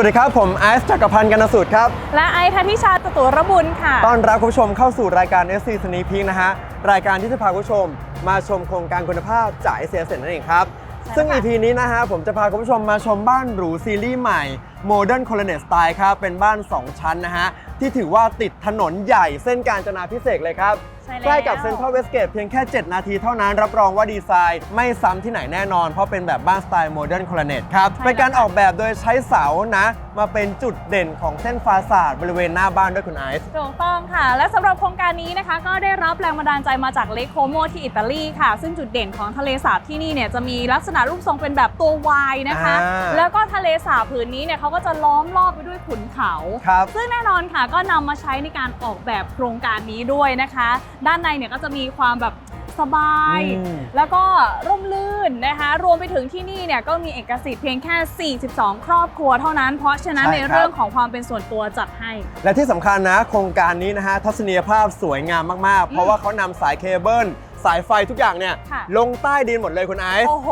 วัสดีครับ ผมไอซ์จักรพันธ์กันนสูตรครับ และไอทัทิชาจตุรบุญค่ะ ต้อนรับคุณผู้ชมเข้าสู่รายการ SC สนีพีนะฮะ รายการที่จะพาคุณผู้ชม มาชมโครงการคุณภาพจาก s อ s นั่นเองครับใช่แล้วซึ่งค่ะ EP นี้นะฮะผมจะพาคุณผู้ชมมาชมบ้านหรูซีรีส์ใหม่ Modern Colonnade Style ครับ เป็นบ้าน 2 ชั้นนะฮะ ที่ถือว่าติดถนนใหญ่เส้นการจนาพิเศษกเลยครับ ใช่แล้ว ใกล้กับเซ็นทรัลเวสเกตเพียงแค่ 7 นาทีเท่านั้นรับรองว่าดีไซน์ไม่ซ้ำที่ไหนแน่นอน เพราะเป็นแบบบ้านสไตล์โมเดิร์นคอลเนตครับ ใช่เป็นการแล้วค่ะออกแบบโดยใช้เสานะ มาเป็นจุดเด่นของเส้นฟาสาดบริเวณหน้าบ้านด้วยคุณไอซ์ ถูกต้องค่ะ และสำหรับโครงการนี้นะคะ ก็ได้รับแรงบันดาลใจมาจากเลโคโมที่อิตาลีค่ะ ซึ่งจุดเด่นของทะเลสาบที่นี่เนี่ยจะมีลักษณะรูปทรงเป็นแบบตัววายนะคะ อ่า แล้วก็ทะเลสาบผืนนี้เนี่ยเขาก็จะล้อมรอบไปด้วยขุนเขา ครับ ซึ่งแน่นอนค่ะก็นำมาใช้ในการออกแบบโครงการนี้ด้วยนะคะ ด้านในเนี่ยก็จะมีความแบบสบาย อืม แล้วก็ร่มรื่นนะคะ รวมไปถึงที่นี่เนี่ยก็มีเอกสิทธิ์เพียงแค่ 42 ครอบครัวเท่านั้น เพราะฉะนั้นใช่ในครับเรื่องของความเป็นส่วนตัวจัดให้ และที่สำคัญนะโครงการนี้นะฮะทัศนียภาพสวยงามมาก ๆ เพราะว่าเขานำสายเคเบิลสายไฟทุกอย่างเนี่ยค่ะ ลงใต้ดินหมดเลยคุณไอซ์โอ้โห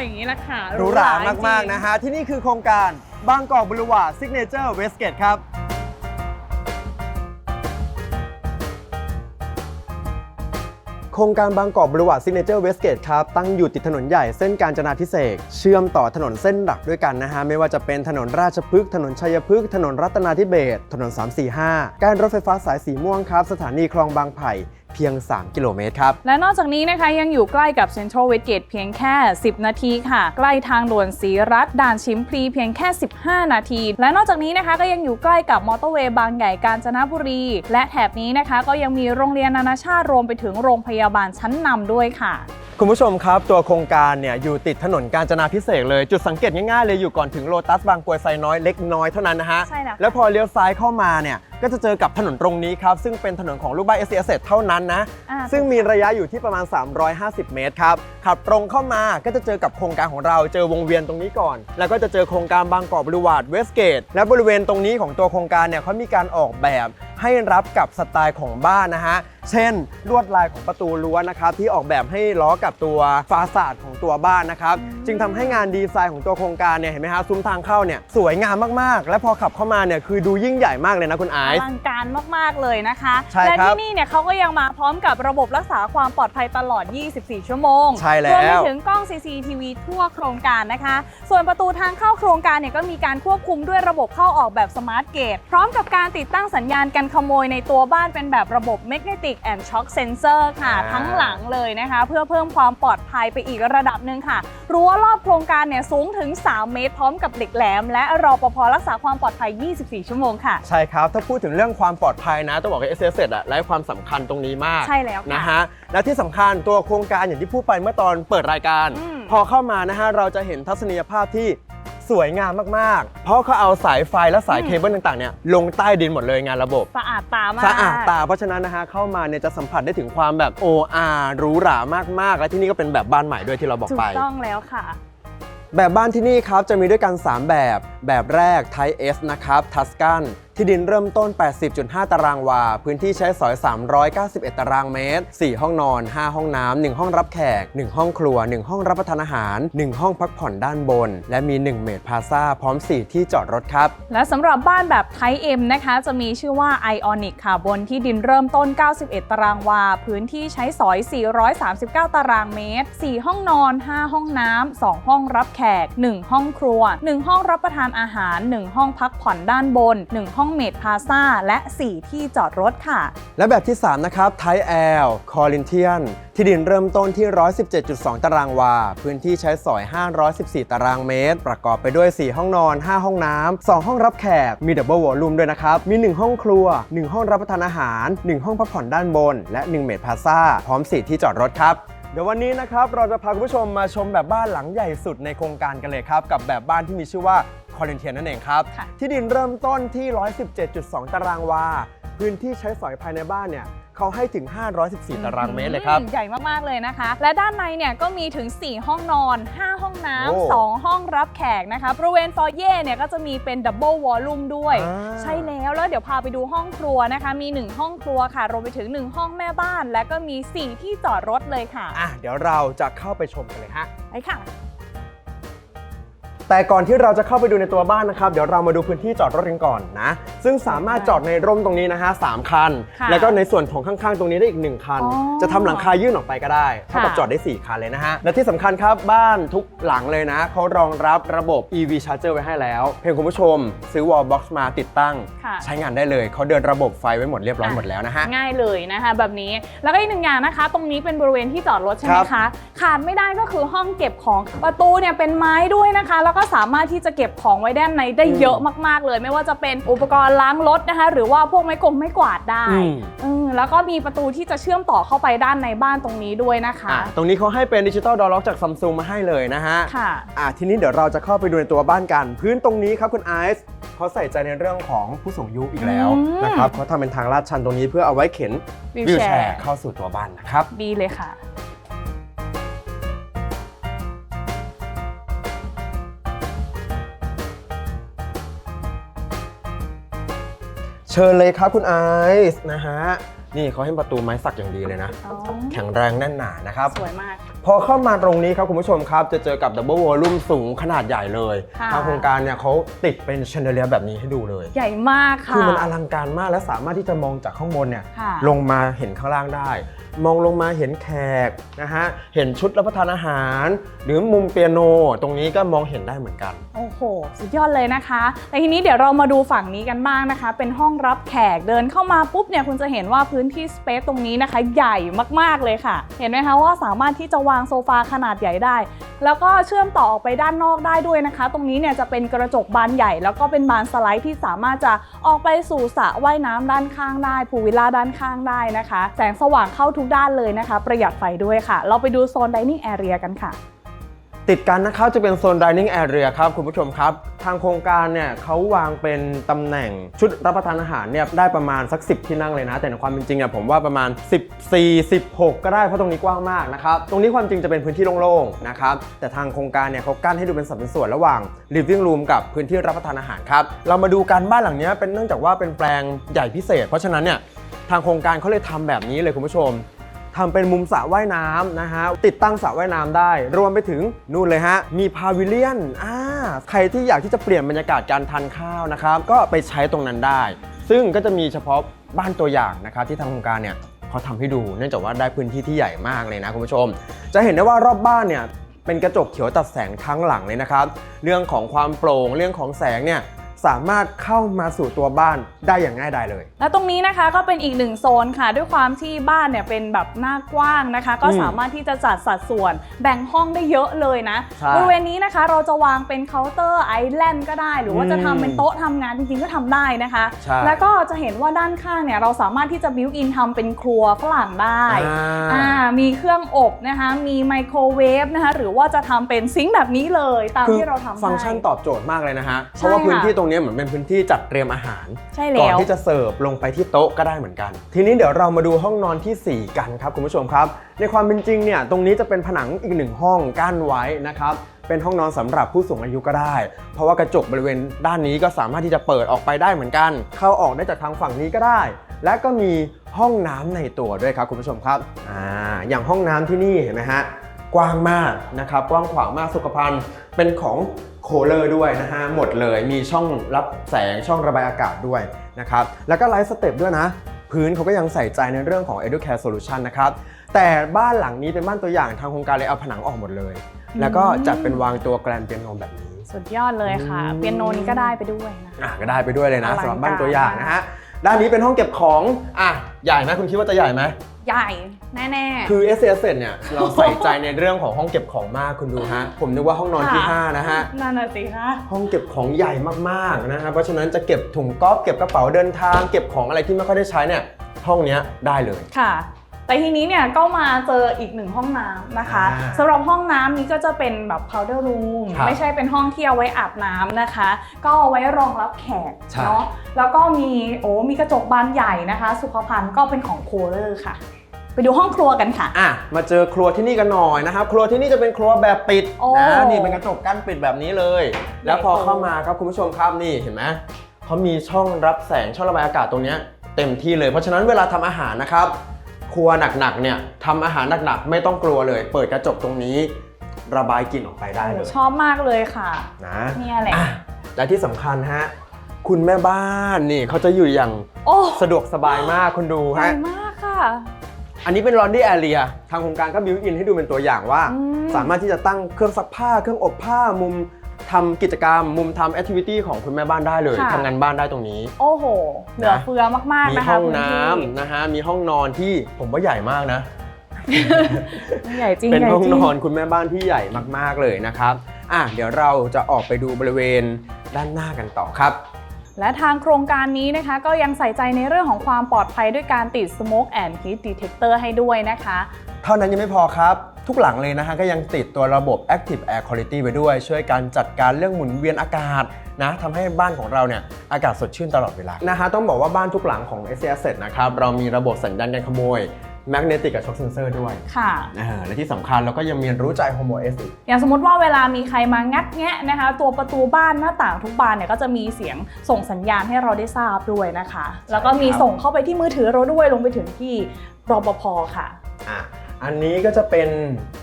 อย่างนี้แหละค่ะหรูหราจงๆมากๆนะฮะที่นี่คือโครงการ บางกอกบริวารซิกเนเจอร์เวสเกตครับโครงการบางกอกบริวารซิกเนเจอร์เวสเกตครับตั้งอยู่ติดถนนใหญ่เส้นกาญจนาพิเศษกเชื่อมต่อถนนเส้นหลักด้วยกันนะฮะ ไม่ว่าจะเป็นถนนราชพฤกษ์ถนนชัยพฤกษ์ถนนรัตนาธิเบศถนน 345 การรถไฟฟ้าสายสีม่วงครับ สถานีคลองบางไผ่ เพียง 3 กิโลเมตรครับ และนอกจากนี้นะคะยังอยู่ใกล้กับเซ็นทรัลเวสเกตเพียงแค่ 10 นาทีค่ะ ใกล้ทางด่วนศรีรัตด่านชิมพลีเพียงแค่ 15 นาที และนอกจากนี้นะคะก็ยังอยู่ใกล้กับมอเตอร์เวย์บางใหญ่กาญจนบุรี และแถบนี้นะคะก็ยังมีโรงเรียนนานาชาติรวมไปถึงโรงพยาบาลชั้นนำด้วยค่ะ คุณผู้ชมครับ ตัวโครงการเนี่ยอยู่ติดถนนกาญจนาพิเศษกเลย จุดสังเกตง่ายๆเลยอยู่ก่อนถึงโลตัสบางกรวยไซน้อยเล็กน้อยเท่านั้นนะฮะ ใช่แล้วค่ะ แล้วพอเลี้ยวซ้ายเข้ามาเนี่ยก็จะเจอกับถนนตรงนี้ครับ ซึ่งเป็นถนนของลูกบ้าน s อ s เท่านั้นนะ อ่า ซึ่งมีระยะอยู่ที่ประมาณ 350 เมตรครับ ขับตรงเข้ามาก็จะเจอกับโครงการของเราเจอวงเวียนตรงนี้ก่อน แล้วก็จะเจอโครงการบางกอกบริวารเวสเกต และบริเวณตรงนี้ของตัวโครงการเนี่ยเขามีการออกแบบ ให้รับกับสไตล์ของบ้านนะฮะ เช่น ลวดลายของประตูรั้วนะครับที่ออกแบบให้ล้อกับตัวฟาสาดของตัวบ้านนะครับ จึงทำให้งานดีไซน์ของตัวโครงการเนี่ยเห็นไหมฮะซุ้มทางเข้าเนี่ยสวยงามมากๆ และพอขับเข้ามาเนี่ยคือดูยิ่งใหญ่มากเลยนะคุณไออซ์ลังการมากๆเลยนะคะใช่และครับที่นี่เนี่ยเขาก็ยังมาพร้อมกับระบบรักษาความปลอดภัยตลอด 24 ชั่วโมงใช่แล้วรวมไปถึงกล้อง CCTV ทั่วโครงการนะคะ ส่วนประตูทางเข้าโครงการเนี่ยก็มีการควบคุมด้วยระบบเข้าออกแบบสมาร์ทเกตพร้อมกับการติดตั้งสัญญาณกันขโมยในตัวบ้านเป็นแบบระบบ Magnetic and Shock Sensor ค่ะ อ่า ทั้งหลังเลยนะคะ เพื่อเพิ่มความปลอดภัยไปอีกระดับหนึ่งค่ะ รั้วรอบโครงการเนี่ยสูงถึง 3 เมตรพร้อมกับเหล็กแหลม และรอปภรักษาความปลอดภัย 24 ชั่วโมงค่ะ ใช่ครับ ถ้าพูดถึงเรื่องความปลอดภัยนะ ต้องบอกว่า s อ s อะและความสำคัญตรงนี้มากใช่แล้วค่ะนะฮะและที่สำคัญตัวโครงการอย่างที่พูดไปเมื่อตอนเปิดรายการ อืม พอเข้ามานะฮะเราจะเห็นทัศนียภาพที่ สวยงามมากๆ เพราะเขาเอาสายไฟและสายเคเบิลต่างๆเนี่ยลงใต้ดินหมดเลยงานระบบ สะอาดตามาก สะอาดตา เพราะฉะนั้นนะฮะเข้ามาเนี่ยจะสัมผัสได้ถึงความแบบโออาหรูหรามากๆ และที่นี่ก็เป็นแบบบ้านใหม่ด้วยที่เราบอกถูไป กต้องแล้วค่ะ แบบบ้านที่นี่ครับจะมีด้วยกัน 3 แบบ แบบแรก Type S นะครับทัสกัน ที่ดินเริ่มต้น 80.5 ตารางวา พื้นที่ใช้สอย 391 ตารางเมตร 4 ห้องนอน 5 ห้องน้ำ 1 ห้องรับแขก 1 ห้องครัว 1 ห้องรับประทานอาหาร 1 ห้องพักผ่อนด้านบน และมี 1 เมดพาซาพร้อม 4 ที่จอดรถครับ และสำหรับบ้านแบบ Type M นะคะ จะมีชื่อว่า Ionic ค่ะ บนที่ดินเริ่มต้น 91 ตารางวา พื้นที่ใช้สอย 439 ตารางเมตร 4 ห้องนอน 5 ห้องน้ำ 2 ห้องรับแขก 1 ห้องครัว 1 ห้องรับประทานอาหาร 1 ห้องพักผ่อนด้านบน 1 ห้องเมดพาซาและ 4 ที่จอดรถค่ะ และแบบที่ 3 นะครับ Type L Corinthian ที่ดินเริ่มต้นที่ 117.2 ตารางวา พื้นที่ใช้สอย 514 ตารางเมตร ประกอบไปด้วย 4 ห้องนอน 5 ห้องน้ำ 2 ห้องรับแขก มีดับเบิลวอลลุ่มด้วยนะครับ มี 1 ห้องครัว 1 ห้องรับประทานอาหาร 1 ห้องพักผ่อนด้านบน และ 1 เมดพาซาพร้อม 4 ที่จอดรถครับเดี๋ยววันนี้นะครับเราจะพาคุณผู้ชมมาชมแบบบ้านหลังใหญ่สุดในโครงการกันเลยครับ กับแบบบ้านที่มีชื่อว่า คอรินเทียนนั่นเองครับ ค่ะ ที่ดินเริ่มต้นที่ 117.2 ตารางวา พื้นที่ใช้สอยภายในบ้านเนี่ยเขาให้ถึง 514 ตารางเมตรเลยครับ อืมใหญ่มากๆเลยนะคะ และด้านในเนี่ยก็มีถึง 4 ห้องนอน 5 ห้องน้โอ้ำ2ห้องรับแขกนะคะ บริเวณฟอร์เย่เนี่ยก็จะมีเป็นดับเบิลวอลลุ่มด้วย อ่า ใช่แล้วแล้วเดี๋ยวพาไปดูห้องครัวนะคะ มี 1 ห้องครัวค่ะ รวมไปถึง 1 ห้องแม่บ้าน และก็มี 4 ที่จอดรถเลยค่ะอะเดี๋ยวเราจะเข้าไปชมกันเลยฮะ ไปค่ะ แต่ก่อนที่เราจะเข้าไปดูในตัวบ้านนะครับ เดี๋ยวเรามาดูพื้นที่จอดรถกันก่อนนะ ซึ่งสามารถจอดในร่มตรงนี้นะฮะสามคัน ค่ะแล้วก็ในส่วนของข้างๆ ตรงนี้ได้อีก1คัน อ๋อจะทำหลังคายื่นออกไปก็ได้เท่ากับค่ะ จอดได้4คันเลยนะฮะ และที่สำคัญครับบ้านทุกหลังเลยนะเขารองรับระบบ EV Charger ไว้ให้แล้ว เพียงคุณผู้ชม ซื้อ wall box มาติดตั้ง ค่ะ ใช้งานได้เลยเขาเดินระบบไฟไว้หมดเรียบร้อยหมดแล้วนะฮะ ง่ายเลยนะคะแบบนี้แล้วก็อีกหนึ่งอย่างนะคะ ตรงนี้เป็นบริเวณที่จอดรถใช่ไหมครัคะขาดไม่ได้ก็คือห้องเก็บของประตูเนี่ยเป็นไม้ด้วยนะคะ แล้วก็สามารถที่จะเก็บของไว้ด้านในได้เยอะมากๆเลย ไม่ว่าจะเป็นอุปกรณ์ล้างรถนะคะ หรือว่าพวกไม้กงไม้กวาดได้อืมอืมแล้วก็มีประตูที่จะเชื่อมต่อเข้าไปด้านในบ้านตรงนี้ด้วยนะคะอะตรงนี้เขาให้เป็นดิจิตอลดอล็อกจากซัมซุงมาให้เลยนะฮะค่ะอะทีนี้เดี๋ยวเราจะเข้าไปดูในตัวบ้านกัน พื้นตรงนี้ครับคุณไอซ์เขาใส่ใจในเรื่องของผู้สูงอายุอีกแล้วอืมนะครับเขาทำเป็นทางลาดชันตรงนี้เพื่อเอาไว้เข็นวิววิวแชแชร์ร์เข้าสู่ตัวบ้านนะครับดีเลยค่ะ ชิญเลยครับคุณไอซ์นะฮะ นี่เขาให้ประตูไม้สักอย่างดีเลยนะ อ๋อแข็งแรงแน่นหนานะครับ สวยมาก พอเข้ามาตรงนี้ครับคุณผู้ชมครับ จะเจอกับดับเบิลวอลลุ่มสูงขนาดใหญ่เลยค่ะ ทางโครงการเนี่ยเขาติดเป็นเชนเดเลียแบบนี้ให้ดูเลย ใหญ่มากค่ะ คือมันอลังการมากและสามารถที่จะมองจากข้างบนเนี่ยค่ะ ลงมาเห็นข้างล่างได้ มองลงมาเห็นแขกนะฮะเห็นชุดรับประทานอาหาร หรือมุมเปียโน ตรงนี้ก็มองเห็นได้เหมือนกัน โอ้โห สุดยอดเลยนะคะ แต่ทีนี้เดี๋ยวเรามาดูฝั่งนี้กันบ้างนะคะ เป็นห้องรับแขกเดินเข้ามาปุ๊บเนี่ยคุณจะเห็นว่าพื้นื้นที่สเปซตรงนี้นะคะ ใหญ่มากๆเลยค่ะ เห็นไหมคะว่าสามารถที่จะวางโซฟาขนาดใหญ่ได้ แล้วก็เชื่อมต่อออกไปด้านนอกได้ด้วยนะคะ ตรงนี้เนี่ยจะเป็นกระจกบานใหญ่ แล้วก็เป็นบานสไลด์ที่สามารถจะออกไปสู่สระว่ายน้ำด้านข้างได้พูวิลล่าด้านข้างได้นะคะ แสงสว่างเข้าทุกด้านเลยนะคะ ประหยัดไฟด้วยค่ะ เราไปดูโซน dining area กันค่ะ ติดกันนะครับจะเป็นโซน dining area ครับคุณผู้ชมครับ ทางโครงการเนี่ยเขาวางเป็นตำแหน่งชุดรับประทานอาหารเนี่ยได้ประมาณสัก 10 ที่นั่งเลยนะ แต่ในความเป็นจริงเนี่ยผมว่าประมาณ 14 16 ก็ได้เพราะตรงนี้กว้างมากนะครับตรงนี้ความจริงจะเป็นพื้นที่โล่งๆนะครับแต่ทางโครงการเนี่ยเขากั้นให้ดูเป็นสัดเป็นส่วนระหว่าง living room กับพื้นที่รับประทานอาหารครับเรามาดูกันบ้านหลังเนี้ยเป็นเนื่องจากว่าเป็นแปลงใหญ่พิเศษ เพราะฉะนั้นเนี่ยทางโครงการเขาเลยทำแบบนี้เลยคุณผู้ชม ทำเป็นมุมสระว่ายน้ำนะฮะติดตั้งสระว่ายน้ำได้ รวมไปถึงนู่นเลยฮะ มีพาวิเลียนอ่าใครที่อยากที่จะเปลี่ยนบรรยากาศการทานข้าวนะครับ ก็ไปใช้ตรงนั้นได้ ซึ่งก็จะมีเฉพาะบ้านตัวอย่างนะครับที่ทางโครงการเนี่ยเขาทำให้ดูเนื่องจากว่าได้พื้นที่ที่ใหญ่มากเลยนะคุณผู้ชม จะเห็นได้ว่ารอบบ้านเนี่ยเป็นกระจกเขียวตัดแสงทั้งหลังเลยนะครับ เรื่องของความโปร่งเรื่องของแสงเนี่ย สามารถเข้ามาสู่ตัวบ้านได้อย่างง่ายดายเลย และตรงนี้นะคะก็เป็นอีกหนึ่งโซนค่ะ ด้วยความที่บ้านเนี่ยเป็นแบบหน้ากว้างนะคะ ก็อืมสามารถที่จะจัดสัดส่วนแบ่งห้องได้เยอะเลยนะใช่บริเวณนี้นะคะเราจะวางเป็นเคาน์เตอร์ไอแลนด์ก็ได้ หรือว่าจะทำเป็นโต๊ะทำงานจริงๆก็ทำได้นะคะ ใช่ แล้วก็จะเห็นว่าด้านข้างเนี่ยเราสามารถที่จะบิวอินทำเป็นครัวฝรั่งได้ อ่าอ่า มีเครื่องอบนะคะ มีไมโครเวฟนะคะ หรือว่าจะทำเป็นซิงค์แบบนี้เลย ตามคือที่เราทำให้ ฟังก์ชันตอบโจทย์มากเลยนะฮะใช่เพราะว่าพื้นที่ค่ะตรงนี้เหมือนเป็นพื้นที่จัดเตรียมอาหาร ใช่ก่อนแล้ว ที่จะเสิร์ฟลงไปที่โต๊ะก็ได้เหมือนกัน ทีนี้เดี๋ยวเรามาดูห้องนอนทีสี่ 4 กันครับคุณผู้ชมครับ ในความเป็นจริงเนี่ยตรงนี้จะเป็นผนังอีกหนึ่งห้องกั้นไว้นะครับเป็นห้องนอนสำหรับผู้สูงอายุก็ได้ เพราะว่ากระจกบริเวณด้านนี้ก็สามารถที่จะเปิดออกไปได้เหมือนกัน เข้าออกได้จากทางฝั่งนี้ก็ได้ และก็มีห้องน้ำในตัวด้วยครับคุณผู้ชมครับอ่าอย่างห้องน้ำที่นี่เห็นไหมฮะ กว้างมากนะครับกว้างขวางมากสุขภัณฑ์เป็นของโคเลอร์ด้วยนะฮะหมดเลยมีช่องรับแสงช่องระบายอากาศด้วยนะครับแล้วก็ไลฟ์สเต็ปด้วยนะ พื้นเขาก็ยังใส่ใจในเรื่องของ Educare Solution นะครับแต่บ้านหลังนี้เป็นบ้านตัวอย่างทางโครงการเลยเอาผนังออกหมดเลย แล้วก็จัดเป็นวางตัวแกรนเปียโนแบบนี้ สุดยอดเลยค่ะอืมเปียโนนี้ก็ได้ไปด้วยนะคะอะก็ได้ไปด้วยเลยนะอลังการสำหรับบ้านตัวอย่างนะฮะด้านนี้เป็นห้องเก็บของอะใหญ่ไหมคุณคิดว่าจะใหญ่ไหม ใหญ่แน่คือ s อ s เนี่ยเราใส่ใจในเรื่องของห้องเก็บของมากคุณดูฮะ ผมนึกว่าห้องนอนที่ค่ะ5นะฮะ นั่นน่ะสิคะห้องเก็บของใหญ่มากๆนะฮะ เพราะฉะนั้นจะเก็บถุงก๊อฟเก็บกระเป๋าเดินทาง เก็บของอะไรที่ไม่ค่อยได้ใช้เนี่ยห้องเนี้ยได้เลย ค่ะ แต่ทีนี้เนี่ยก็มาเจออีกหนึ่งห้องน้ำนะคะอ่าสำหรับห้องน้ำนี้ก็จะเป็นแบบ powder room ครับไม่ใช่เป็นห้องที่เอาไว้อาบน้ำนะคะ ก็เอาไว้รองรับแขกใช่ เนาะแล้วก็มีโอ้มีกระจกบานใหญ่นะคะ สุขภัณฑ์ก็เป็นของโคเลอร์ค่ะไป ดูห้องครัวกันค่ะ อะมาเจอครัวที่นี่กันหน่อยนะครับ ครัวที่นี่จะเป็นครัวแบบปิดโอ้นะนี่เป็นกระจกกั้นปิดแบบนี้เลย แล้วพอเข้ามาครับคุณผู้ชมครับนี่เห็นไหมเขามีช่องรับแสงช่องระบายอากาศตรงเนี้ยเต็มที่เลย เพราะฉะนั้นเวลาทำอาหารนะครับ ครัวหนักๆเนี่ยทำอาหารหนักๆไม่ต้องกลัวเลย เปิดกระจกตรงนี้ ระบายกลิ่นออกไปได้เลยชอบมากเลยค่ะ นะเนี่ยแหละ อะและที่สำคัญฮะคุณแม่บ้านนี่เขาจะอยู่อย่างโอ้สะดวกสบายมากคุณดูใหญ่ฮะมากค่ะ อันนี้เป็น laundry area ทางโครงการก็บิวอินให้ดูเป็นตัวอย่างว่าอืมสามารถที่จะตั้งเครื่องซักผ้า เครื่องอบผ้ามุมทำกิจกรรม มุมทำแอคทิวิตี้ของคุณแม่บ้านได้เลยค่ะ ทำงานบ้านได้ตรงนี้ โอ้โห เหลือเฟือมาก มีๆ นะคะห้องพื้น้ที่ำนะฮะ มีห้องนอนที่ผมว่าใหญ่มากนะ ใหญ่จริงเป็นใหญ่ห้องจรินง อนคุณแม่บ้านที่ใหญ่มากๆเลยนะครับ อะเดี๋ยวเราจะออกไปดูบริเวณด้านหน้ากันต่อครับ และทางโครงการนี้นะคะก็ยังใส่ใจในเรื่องของความปลอดภัยด้วยการติด Smoke and Heat Detector ให้ด้วยนะคะ เท่านั้นยังไม่พอครับ ทุกหลังเลยนะฮะก็ยังติดตัวระบบ Active Air Quality ไปด้วย ช่วยการจัดการเรื่องหมุนเวียนอากาศนะทำให้บ้านของเราเนี่ยอากาศสดชื่นตลอดเวลานะฮะต้องบอกว่าบ้านทุกหลังของ s อ Asset นะครับเรามีระบบสัญญาณการขโมย Magnetic กับ Shock Sensor ด้วยค่ะเออและที่สำคัญเราก็ยังมีรู้ใจ Home OS อีกอย่างสมมติว่าเวลามีใครมางัดแงะนะคะ ตัวประตูบ้านหน้าต่างทุกบานเนี่ยก็จะมีเสียงส่งสัญญาณให้เราได้ทราบด้วยนะคะ แล้วก็มีครับส่งเข้าไปที่มือถือเราด้วยลงไปถึงที่รปภค่ะอะอันนี้ก็จะเป็น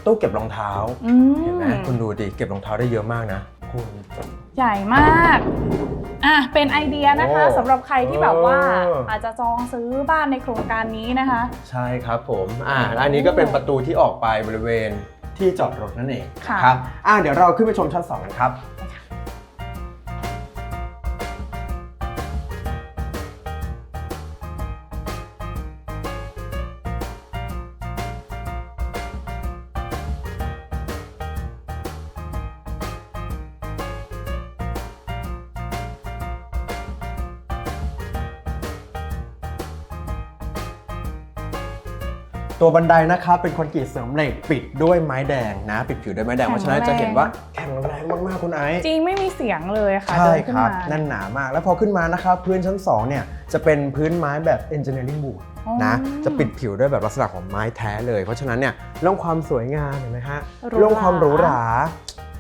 ตู้เก็บรองเท้าอืเห็นไหมมคุณดูดิเก็บรองเท้าได้เยอะมากนะ คุณใหญ่มากอะเป็นไอเดียนะคะโอ้สำหรับใครที่แบบว่าเออออาจจะจองซื้อบ้านในโครงการนี้นะคะ ใช่ครับผมอ่าและอันนี้ก็เป็นประตูที่ออกไปบริเวณที่จอดรถนั่นเองค่ะครับอ่าเดี๋ยวเราขึ้นไปชมชั้น2กันครับ ตัวบันไดนะครับเป็นคอนกรีตเสริมเหล็กปิดด้วยไม้แดงนะ ปิดผิวด้วยไม้แดงเพราะฉะนั้นจะเห็นว่าแข็งแรงมากๆคุณไอซ์จริงไม่มีเสียงเลยค่ะใช่เดินขึ้คนรับมาแน่นหนามาก แล้วพอขึ้นมานะครับพื้นชั้น2เนี่ยจะเป็นพื้นไม้แบบ engineering wood อ๋อนะจะปิดผิวด้วยแบบลักษณะของไม้แท้เลย เพราะฉะนั้นเนี่ยเรื่องความสวยงามเห็นไหมฮะหรูหราเรื่องความหรูหรา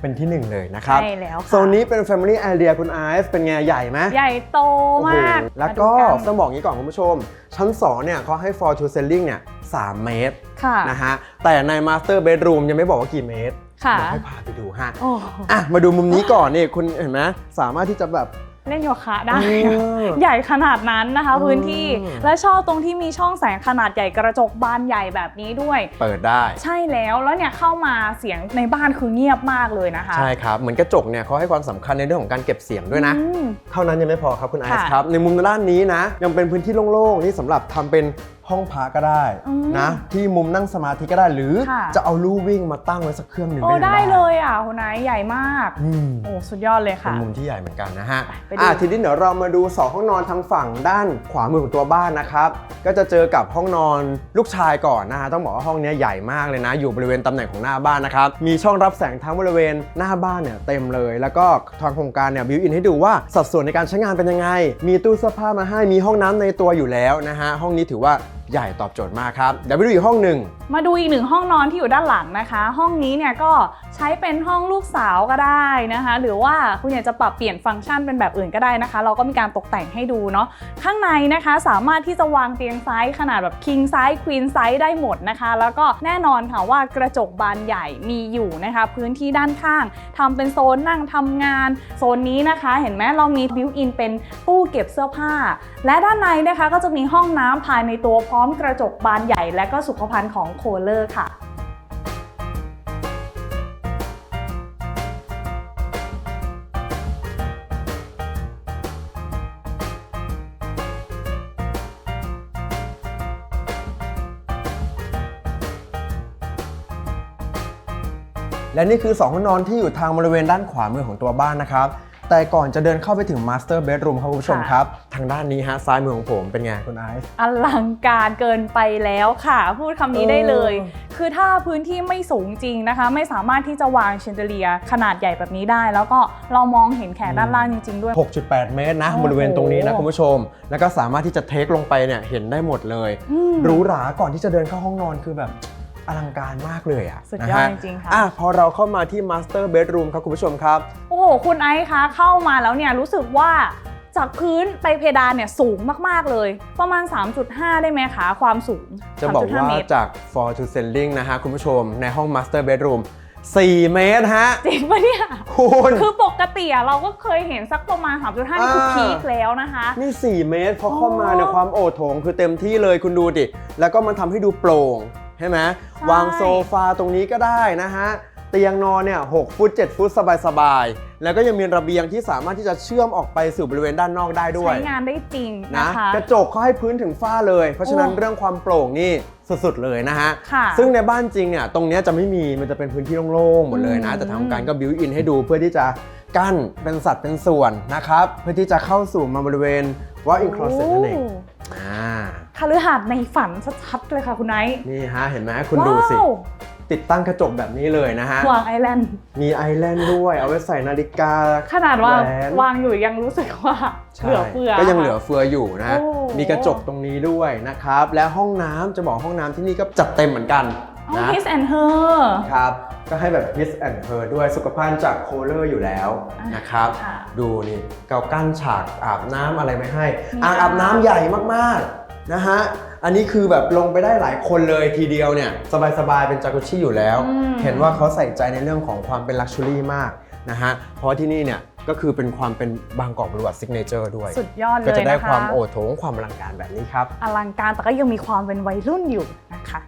เป็นที่หนึ่งเลยนะครับใช่แล้วค่ะโซนนี้เป็น family area คุณไอซ์เป็นไงใหญ่ไหมใหญ่โตมากโอ้โหแล้วก็มาดูนต้องบอกงี้ก่อนคุณผู้ชม ชั้น 2 เนี่ยเขาให้ for to selling เนี่ย3เมตรค่ะ นะฮะแต่ใน master bedroom ยังไม่บอกว่ากี่เมตรค่ะ เดี๋ยวให้พาไปดูฮะ โอ้ อะมาดูมุมนี้ก่อนนี่คุณเห็นไหมสามารถที่จะแบบ เล่นโยคะได้เออใหญ่ขนาดนั้นนะคะอืมพื้นที่และชอบตรงที่มีช่องแสงขนาดใหญ่กระจกบานใหญ่แบบนี้ด้วย เปิดได้ ใช่แล้วแล้วเนี่ยเข้ามาเสียงในบ้านคือเงียบมากเลยนะคะ ใช่ครับ เหมือนกระจกเนี่ยเขาให้ความสำคัญในเรื่องของการเก็บเสียงด้วยนะอืมเท่านั้นยังไม่พอครับคุณไอซ์ค่ะครับ ในมุมด้านนี้นะ ยังเป็นพื้นที่โล่งๆนี่สำหรับทำเป็น ห้องพักก็ได้อืมนะ ที่มุมนั่งสมาธิก็ได้หรือค่ะ จะเอาลู่วิ่งมาตั้งไว้สักเครื่องหนึ่งโอ้ก็งได้เลยอะคุณนายใหญ่มาก อืม โอ้สุดยอดเลยเป็นค่ะมุมที่ใหญ่เหมือนกันนะฮะ ไปดู อะทีนี้เดี๋ยวเรามาดูสองห้องนอนทางฝั่งด้านขวามือของตัวบ้านนะครับ ก็จะเจอกับห้องนอนลูกชายก่อนนะฮะ ต้องบอกว่าห้องเนี้ยใหญ่มากเลยนะ อยู่บริเวณตำแหน่งของหน้าบ้านนะครับ มีช่องรับแสงทั้งบริเวณหน้าบ้านเนี่ยเต็มเลย แล้วก็ทางโครงการเนี่ยบิวอินให้ดูว่าสัดส่วนในการใช้งานเป็นยังไง มีตู้เสื้อผ้ามาให้ มีห้องน้ำในตัวอยู่แล้วนะฮะ ห้องนี้ถือว่า ใหญ่ตอบโจทย์มากครับเดี๋ยวไปดูอีกห้องหนึ่ง มาดูอีกหนึ่งห้องนอนที่อยู่ด้านหลังนะคะ ห้องนี้เนี่ยก็ใช้เป็นห้องลูกสาวก็ได้นะคะ หรือว่าคุณอยากจะปรับเปลี่ยนฟังก์ชันเป็นแบบอื่นก็ได้นะคะ เราก็มีการตกแต่งให้ดูเนาะข้างในนะคะสามารถที่จะวางเตียงไซส์ขนาดแบบ king size queen size ได้หมดนะคะ แล้วก็แน่นอนค่ะว่ากระจกบานใหญ่มีอยู่นะคะ พื้นที่ด้านข้างทำเป็นโซนนั่งทำงาน โซนนี้นะคะ เห็นไหมเรามีบิวอินเป็นตู้เก็บเสื้อผ้า และด้านในนะคะก็จะมีห้องน้ำภายในตัวพร้อมกระจกบานใหญ่และก็สุขภัณฑ์ของโคเลอร์ค่ะและนี่คือ2ห้องนอนที่อยู่ทางบริเวณด้านขวามือของตัวบ้านนะครับ แต่ก่อนจะเดินเข้าไปถึงมาสเตอร์เบดรูมครับคุณผู้ชมค่ะครับ ทางด้านนี้ฮะซ้ายมือของผมเป็นไงคุณไอซ์อลังการเกินไปแล้วค่ะ พูดคำนี้ได้เลยเออคือถ้าพื้นที่ไม่สูงจริงนะคะ ไม่สามารถที่จะวางเชนเดเลียขนาดใหญ่แบบนี้ได้ แล้วก็เรามองเห็นแขนด้านล่างจริง ๆ ด้วย 6.8 เมตรนะโอ้โหบริเวณตรงนี้นะคุณผู้ชม แล้วก็สามารถที่จะเทคลงไปเนี่ยเห็นได้หมดเลยอืมหรูหราก่อนที่จะเดินเข้าห้องนอนคือแบบ อลังการมากเลยอะสุดยอดนะฮะจริงๆค่ะอะพอเราเข้ามาที่มาสเตอร์เบดรูมครับคุณผู้ชมครับ โอ้โห คุณไอซ์คะเข้ามาแล้วเนี่ยรู้สึกว่าจากพื้นไปเพดานเนี่ยสูงมาก ๆ เลย ประมาณ 3.5 ได้ไหมคะ ความสูง จะบอกว่า3.5เมตรจาก for to selling นะฮะ คุณผู้ชมในห้อง master bedroom 4 เมตรฮะ จริงปะเนี่ยคุณคือปกติอะเราก็เคยเห็นสักประมาณ 3.5 นี่คืออ่าพีคแล้วนะคะ นี่ 4 เมตรพอเข้ามาอ๋อเนี่ยความโอโถงคือเต็มที่เลยคุณดูดิ แล้วก็มันทำให้ดูโปร่ง ใช่ไหมใช่วางโซฟาตรงนี้ก็ได้นะฮะเตียงนอนเนี่ย6ฟุต 7 ฟุตสบายๆ แล้วก็ยังมีระเบียงที่สามารถที่จะเชื่อมออกไปสู่บริเวณด้านนอกได้ด้วย ใช้งานได้จริงนะนะคะ กระจกเขาให้พื้นถึงฝ้าเลย เพราะฉะนั้นโอ้เรื่องความโปร่งนี่สุดๆเลยนะฮะ ค่ะซึ่งในบ้านจริงเนี่ยตรงเนี้ยจะไม่มีมันจะเป็นพื้นที่โล่งๆหมดเลยนะ อืม แต่ทางการก็บิวอินให้ดูเพื่อที่จะกั้นเป็นสัดเป็นส่วนนะครับ เพื่อที่จะเข้าสู่มาบริเวณว่าอินคลอสเซตนั่นเอง โอ่า คฤหาสน์ในฝันชัดๆเลยค่ะคุณไนท์นี่ฮะเห็นไหมคุณดูสิ ว้าวติดตั้งกระจกแบบนี้เลยนะฮะ วางไอแลนด์มีไอแลนด์ด้วย เอาไว้ใส่นาฬิกา ขนาดว่าแหวน วางอยู่ยังรู้สึกว่าใช่เหลือเฟือ ก็ยังเหลือเฟืออยู่นะ โอ้ มีกระจกตรงนี้ด้วยนะครับ และห้องน้ำจะบอกห้องน้ำที่นี่ก็จัดเต็มเหมือนกันอ๋อ นะ His and Her ครับ ก็ให้แบบ his and her ด้วยสุขภัณฑ์จากโคเลอร์อยู่แล้วอะนะครับ ค่ะ ดูนี่เกากั้นฉากอาบน้ำอะไรไม่ให้มีอ่างอาบน้ำใหญ่มากๆ นะฮะ อันนี้คือแบบลงไปได้หลายคนเลยทีเดียวเนี่ย สบายๆ เป็นจากุชิอยู่แล้ว อืม เห็นว่าเขาใส่ใจในเรื่องของความเป็นลักชัวรี่มากนะฮะ เพราะว่าที่นี่เนี่ยก็คือเป็นความเป็นบางกอกบริวัติซิกเนเจอร์ด้วย สุดยอดเลยก็จะได้นะคะความโอโถงความอลังการแบบนี้ครับ อลังการแต่ก็ยังมีความเป็นวัยรุ่นอยู่นะคะ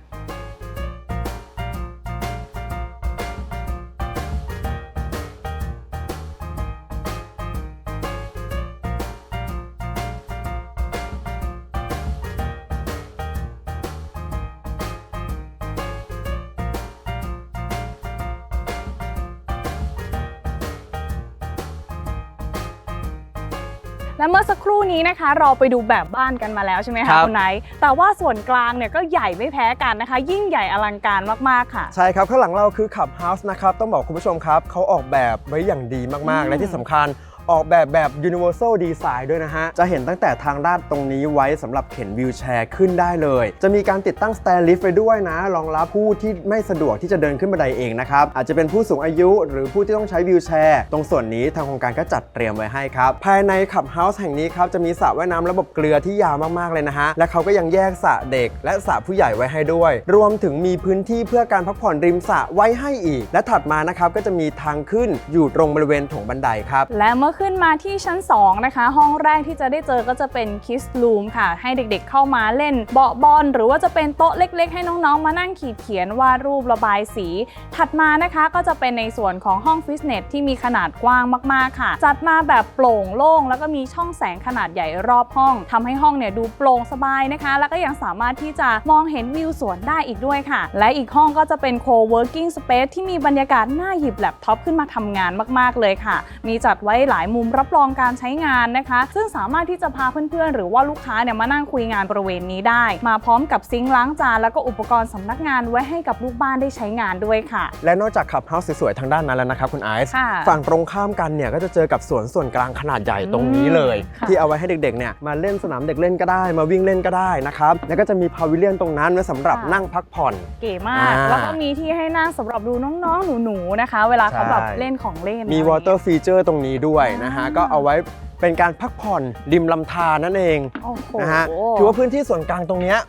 และเมื่อสักครู่นี้นะคะ เราไปดูแบบบ้านกันมาแล้วใช่ไหมครัคะบคุณไนท์แต่ว่าส่วนกลางเนี่ยก็ใหญ่ไม่แพ้กันนะคะ ยิ่งใหญ่อลังการมากๆค่ะ ใช่ครับ ข้างหลังเราคือขับเฮาส์นะครับ ต้องบอกคุณผู้ชมครับเขาออกแบบไว้อย่างดีมากอืมๆและที่สำคัญ ออกแบบแบบ universal design ด้วยนะฮะ จะเห็นตั้งแต่ทางลาดตรงนี้ไว้สำหรับเข็นวิวแชร์ขึ้นได้เลย จะมีการติดตั้ง stair lift ไว้ด้วยนะ รองรับผู้ที่ไม่สะดวกที่จะเดินขึ้นบันไดเองนะครับ อาจจะเป็นผู้สูงอายุหรือผู้ที่ต้องใช้วิวแชร์ ตรงส่วนนี้ทางโครงการก็จัดเตรียมไว้ให้ครับ ภายในขับเฮาส์แห่งนี้ครับจะมีสระว่ายน้ำระบบเกลือที่ยาวมากๆเลยนะฮะ และเขาก็ยังแยกสระเด็ก และสระผู้ใหญ่ไว้ให้ด้วย รวมถึงมีพื้นที่เพื่อการพักผ่อนริมสระไว้ให้อีก และถัดมานะครับก็จะมีทางขึ้นอยู่ตรงบริเวณถงบันไดครับ และเมื่อขึ้นมาที่ชั้น 2 นะคะ ห้องแรกที่จะได้เจอก็จะเป็น Kiss Room ค่ะ ให้เด็กๆเข้ามาเล่นเบาะบอลหรือว่าจะเป็นโต๊ะเล็กๆ ให้น้องๆ มานั่งขีดเขียนวาดรูประบายสี ถัดมานะคะก็จะเป็นในส่วนของห้องฟิตเนสที่มีขนาดกว้างมากๆค่ะ จัดมาแบบโปร่งโล่งแล้วก็มีช่องแสงขนาดใหญ่รอบห้องทำให้ห้องเนี่ยดูโปร่งสบายนะคะ แล้วก็ยังสามารถที่จะมองเห็นวิวสวนได้อีกด้วยค่ะ และอีกห้องก็จะเป็น co-working space ที่มีบรรยากาศน่าหยิบแล็ปท็อปขึ้นมาทำงานมาก ๆเลยค่ะ มีจัดไว้หลายมุมรับรองการใช้งานนะคะ ซึ่งสามารถที่จะพาเพื่อนๆ หรือว่าลูกค้าเนี่ยมานั่งคุยงานบริเวณนี้ได้ มาพร้อมกับซิงค์ล้างจานแล้วก็อุปกรณ์สำนักงานไว้ให้กับลูกบ้านได้ใช้งานด้วยค่ะ และนอกจากขับเฮาส์สวยๆทางด้านนั้นแล้วนะครับคุณไอซ์ค่ะฝั่งตรงข้ามกันเนี่ยก็จะเจอกับสวนส่วนกลางขนาดใหญ่ตรงนี้เลยค่ะที่เอาไว้ให้เด็กๆเนี่ยมาเล่นสนามเด็กเล่นก็ได้มาวิ่งเล่นก็ได้นะครับแล้วก็จะมีพาวิเลียนตรงนั้นไว้สำหรับนั่งพักผ่อน เก๋มากอ่าแล้วก็มีที่ให้นั่งสำหรับดูน้องๆ หนูๆ นะคะ เวลาเขาแบบใช่เล่นของเล่น มีอะไรวอเตอร์ฟีเจอร์ตรงนี้ด้วยนะฮะอ่าก็เอาไว้เป็นการพักผ่อนริมลำธารนั่นเองโอ้โห นะฮะถือว่าพื้นที่ส่วนกลางตรงเนี้ย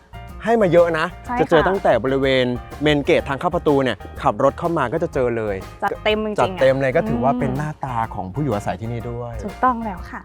ให้มาเยอะนะ ใช่จะเจอค่ะ ตั้งแต่บริเวณเมนเกตทางเข้าประตูเนี่ยขับรถเข้ามาก็จะเจอเลย จัดเต็มจริงๆจัดเต็มเลยก็ถือว่าอืมเป็นหน้าตาของผู้อยู่อาศัยที่นี่ด้วย ถูกต้องแล้วค่ะ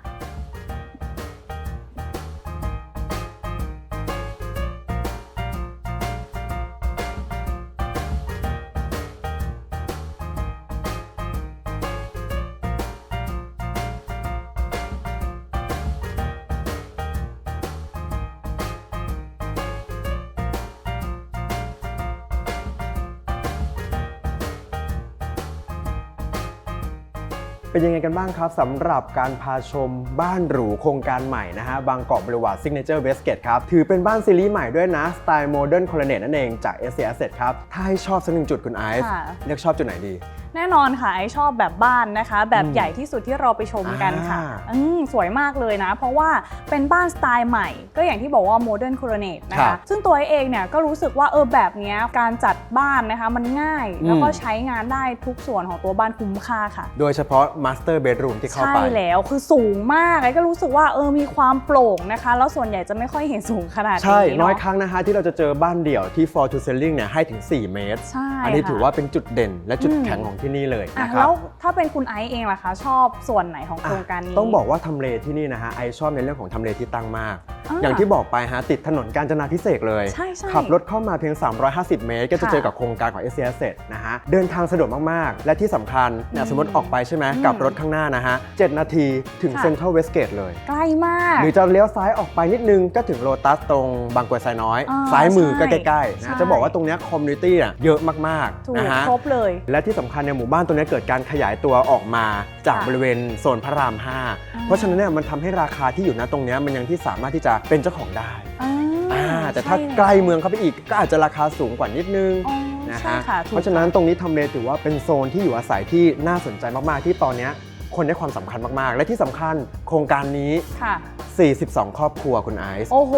เป็นยังไงกันบ้างครับสำหรับการพาชมบ้านหรูโครงการใหม่นะฮะบางกอกบริวารซิกเนเจอร์เวสเกตครับ ถือเป็นบ้านซีรีส์ใหม่ด้วยนะ สไตล์โมเดิร์นคอลเนตนั่นเองจาก s อ Asset ครับ ถ้าให้ชอบสักหนึ่งจุดคุณไอซ์ค่ะ เลือกชอบจุดไหนดี แน่นอนค่ะไอชอบแบบบ้านนะคะ แบบอืมใหญ่ที่สุดที่เราไปชมกันค่ะอ่าอืมสวยมากเลยนะ เพราะว่าเป็นบ้านสไตล์ใหม่ ก็อย่างที่บอกว่าโมเดิร์น o ร o เนตนะครัคะบซึ่งตัวไอเองเนี่ยก็รู้สึกว่าเออแบบเนี้ยการจัดบ้านนะคะมันง่ายแล้วก็อืมใช้งานได้ทุกส่วนของตัวบ้านคุ้มค่าค่ะ โดยเฉพาะ master bedroom ที่เข้าใช่ไปแล้วคือสูงมากไอ้ก็รู้สึกว่าเออมีความโปร่งนะคะ แล้วส่วนใหญ่จะไม่ค่อยเห็นสูงขนาดนี้ใช่น้อยเะครั้งนะฮะที่เราจะเจอบ้านเดี่ยวที่ for to selling เนี่ยให้ถึง 4 เมตรใช่อันนี้ค่ะถือว่าเป็นจุดเด่นและจุดอืมแข็งของที่นี่เลยอะนะครัแล้บวถ้าเป็นคุณไอซ์เองล่ะคะ ชอบส่วนไหนของโครงการนี้ต้องบอกว่าทำเลที่นี่นะฮะไอชอบในเรื่องของทำเลที่ตั้งมากอ่าอย่างที่บอกไปฮะติดถนนกาญจนาพิเศษกเลย ใช่ใช่ ขับรถเข้ามาเพียง 350 เมตร ก็จะค่ะเจอกับโครงการของ s อ s นะฮะ เดินทางสะดวกมาก ๆ และที่สำคัญเนี่ยอืมสมมติออกไปใช่ไหมอืมกลับรถข้างหน้านะฮะ 7 นาทีถึงค่ะ เซ็นทรัลเวสเกตเลย ใกล้มาก หรือจะเลี้ยวซ้ายออกไปนิดนึงก็ถึงโลตัสตรงบางกรวยไซน้อย อ่าซ้ายมือก็ใช่ใกล้ๆใช่ นะจะบอกว่าตรงเนี้คอมมูนิตี้เยอะมากถูๆกนะฮะ ครบเลย และที่สำคัญในยหมู่บ้านตัวนี้เกิดการขยายตัวออกมาจากค่ะบริเวณโซนพระราม 5 เพราะฉะนั้นเนี่ยมันทำให้ราคาที่อยู่ณตรงเนี้ยมันยังที่สามารถที่จะเป็นเจ้าของได้อ่าอ่าแต่ถ้าใช่ใกล้เมืองเข้าไปอีกก็อาจจะราคาสูงกว่านิดนึงอ๋อนะใช่ฮะค่ะถูกเพราะฉะนั้นตรงนี้ทำเลถือว่าเป็นโซนที่อยู่อาศัยที่น่าสนใจมากๆที่ตอนเนี้ยคนให้ความสำคัญมากๆ และที่สำคัญโครงการนี้ค่ะ 42 ครอบครัวคุณไอซ์โอ้โห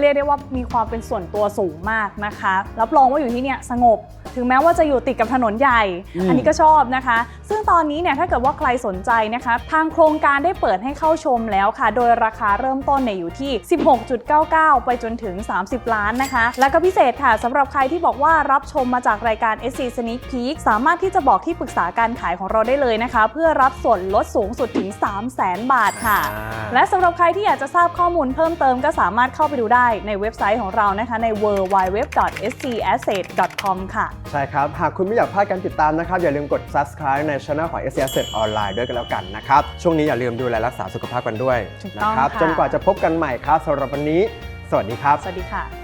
เรียกได้ว่ามีความเป็นส่วนตัวสูงมากนะคะ รับรองว่าอยู่ที่เนี่ยสงบ ถึงแม้ว่าจะอยู่ติดกับถนนใหญ่อืมอันนี้ก็ชอบนะคะ ซึ่งตอนนี้เนี่ยถ้าเกิดว่าใครสนใจนะคะ ทางโครงการได้เปิดให้เข้าชมแล้วค่ะ โดยราคาเริ่มต้นเนี่ยอยู่ที่ 16.99 ไปจนถึง 30 ล้านนะคะ แล้วก็พิเศษค่ะสำหรับใครที่บอกว่ารับชมมาจากรายการ SC Sneak Peek สามารถที่จะบอกที่ปรึกษาการขายของเราได้เลยนะคะ เพื่อรับส่วนลดสูงสุดถึง 300,000 บาทค่ะอ่าและสำหรับใครที่อยากจะทราบข้อมูลเพิ่มเติมก็สามารถเข้าไปดูได้ในเว็บไซต์ของเรานะคะใน www.scasset.com ค่ะ ใช่ครับ หากคุณไม่อยากพลาดการติดตามนะครับ อย่าลืมกด subscribe ในช่องของ s อ s ออนไลน์ด้วยกันแล้วกันนะครับ ช่วงนี้อย่าลืมดูแลรักษาสุขภาพกันด้วยถูกนะต้องครับค่ะจนกว่าจะพบกันใหม่ครับสำหรับวันนี้ สวัสดีครับ สวัสดีค่ะ